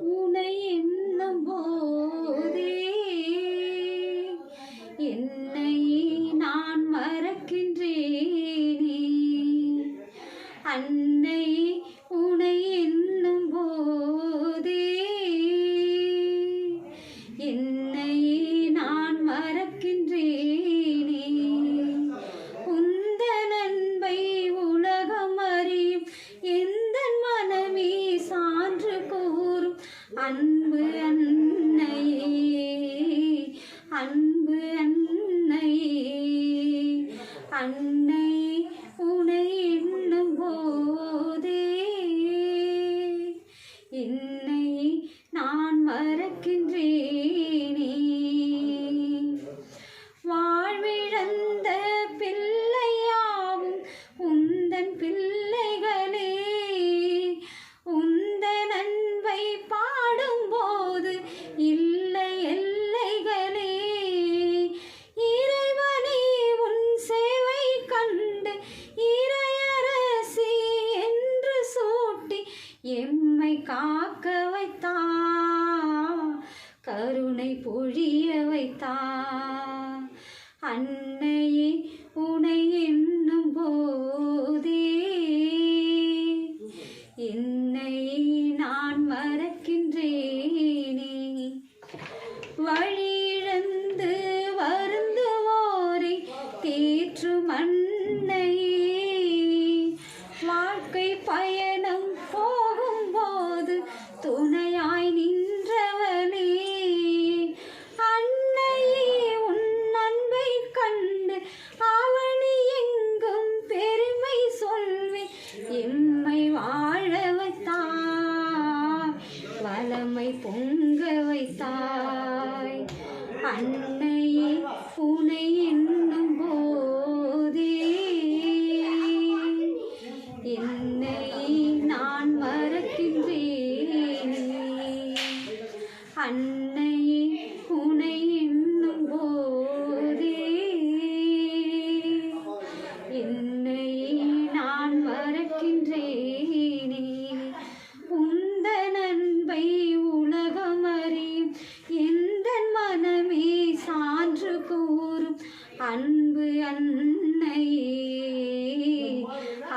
உனை எண்ணும் போதே என்னை நான் மறக்கின்றேனே. அன்னை அன்னை உனை எண்ணும் போதே எம்மை காக்க வைத்தா கருணை பொழிய வைத்தா. அன்னையே உனை என்னும் போதே என்னை நான் மறக்கின்றேனே. வழி பொங்க வைத்தாய். அன்னையே உனை என்னும் போதே. என்னை நான் மறக்கின்றேனே. அன்னையே உனை என்னும் அன்பு அன்னையே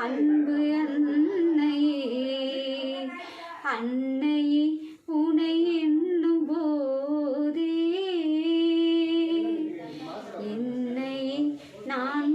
அன்பு அன்னையே அன்னையே உனை என்னும் போதே என்னையே நான்